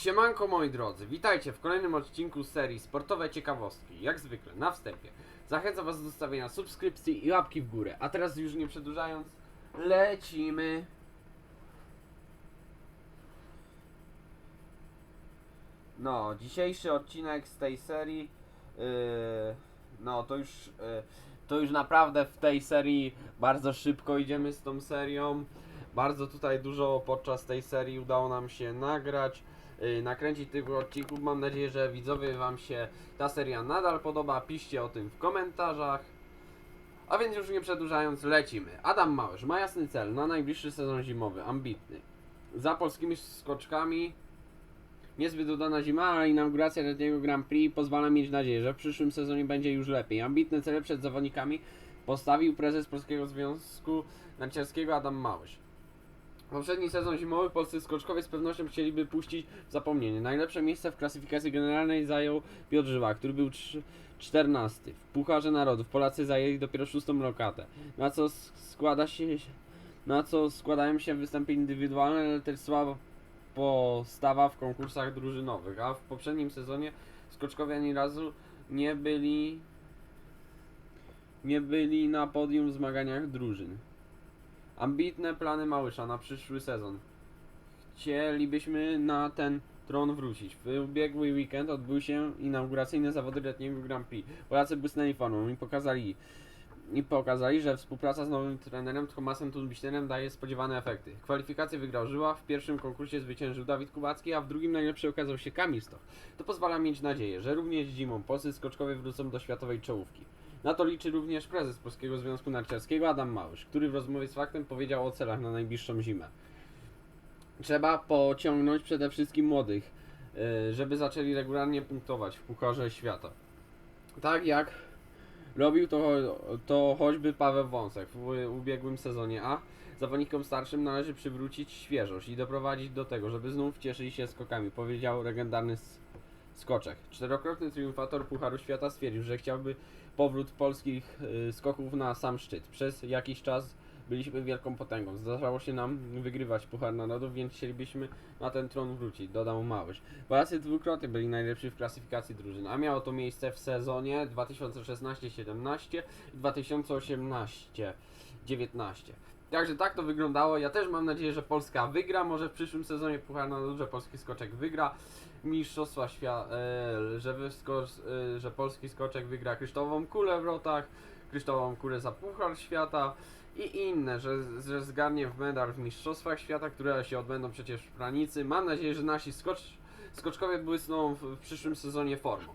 Siemanko moi drodzy, witajcie w kolejnym odcinku serii Sportowe Ciekawostki. Jak zwykle, na wstępie. Zachęcam was do zostawienia subskrypcji i łapki w górę. A teraz już nie przedłużając, lecimy. No, dzisiejszy odcinek z tej serii, yy, no to już, yy, to już naprawdę w tej serii bardzo szybko idziemy z tą serią. Bardzo tutaj dużo podczas tej serii udało nam się nagrać, yy, nakręcić tych odcinków. Mam nadzieję, że widzowie Wam się ta seria nadal podoba. Piszcie o tym w komentarzach. A więc już nie przedłużając, lecimy. Adam Małysz ma jasny cel na najbliższy sezon zimowy, ambitny. Za polskimi skoczkami Niezbyt udana zima, ale inauguracja letniego Grand Prix pozwala mieć nadzieję, że w przyszłym sezonie będzie już lepiej. Ambitne cele przed zawodnikami postawił prezes Polskiego Związku Narciarskiego Adam Małysz. Poprzedni sezon zimowy polscy skoczkowie z pewnością chcieliby puścić zapomnienie. Najlepsze miejsce w klasyfikacji generalnej zajął Piotr Żyła, który był trz- 14. W Pucharze Narodów Polacy zajęli dopiero szóstą lokatę, na co składa się na co składają się występy indywidualne, ale też słaba postawa w konkursach drużynowych, a w poprzednim sezonie skoczkowie ani razu nie byli nie byli na podium w zmaganiach drużyn. Ambitne plany Małysza na przyszły sezon. Chcielibyśmy na ten tron wrócić. W ubiegły weekend odbyły się inauguracyjne zawody letniego Grand Prix. Polacy błysnęli formą i pokazali i pokazali, że współpraca z nowym trenerem Tomasem Tunbichnerem daje spodziewane efekty. Kwalifikacje wygrał Żyła, w pierwszym konkursie zwyciężył Dawid Kubacki, a w drugim najlepszy okazał się Kamil Stoch. To pozwala mieć nadzieję, że również zimą polscy skoczkowie wrócą do światowej czołówki. Na to liczy również prezes Polskiego Związku Narciarskiego Adam Małysz, który w rozmowie z faktem powiedział o celach na najbliższą zimę. Trzeba pociągnąć przede wszystkim młodych, yy, żeby zaczęli regularnie punktować w Pucharze Świata. Tak jak Robił to, to choćby Paweł Wąsek w ubiegłym sezonie, a zawodnikom starszym należy przywrócić świeżość i doprowadzić do tego, żeby znów cieszyli się skokami, powiedział legendarny s- skoczek. Czterokrotny triumfator Pucharu Świata stwierdził, że chciałby powrót polskich y, skoków na sam szczyt. Przez jakiś czas byliśmy wielką potęgą. Zdarzało się nam wygrywać Puchar Narodów, więc chcielibyśmy na ten tron wrócić, dodał Małysz. Polacy dwukrotnie byli najlepsi w klasyfikacji drużyn, a miało to miejsce w sezonie 2016-17 i 2018-19. Także tak to wyglądało. Ja też mam nadzieję, że Polska wygra. Może w przyszłym sezonie Puchar Narodów, że polski skoczek wygra. Mistrzostwa świata, e, że, e, że polski skoczek wygra kryształową kulę w rotach, kryształową kulę za Puchar Świata i inne, że, że zgarnie w medal w Mistrzostwach Świata, które się odbędą przecież w Pranicy. Mam nadzieję, że nasi skocz, skoczkowie błysną w, w przyszłym sezonie formą.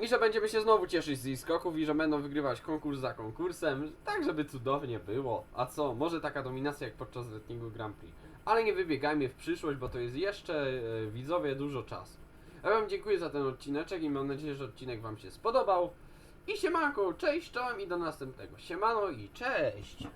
I że będziemy się znowu cieszyć z ich skoków i że będą wygrywać konkurs za konkursem, tak żeby cudownie było. A co, może taka dominacja jak podczas letniego Grand Prix. Ale nie wybiegajmy w przyszłość, bo to jest jeszcze, e, widzowie, dużo czasu. Ja wam dziękuję za ten odcineczek i mam nadzieję, że odcinek wam się spodobał. I siemanko, cześć, czołem i do następnego. Siemano i cześć!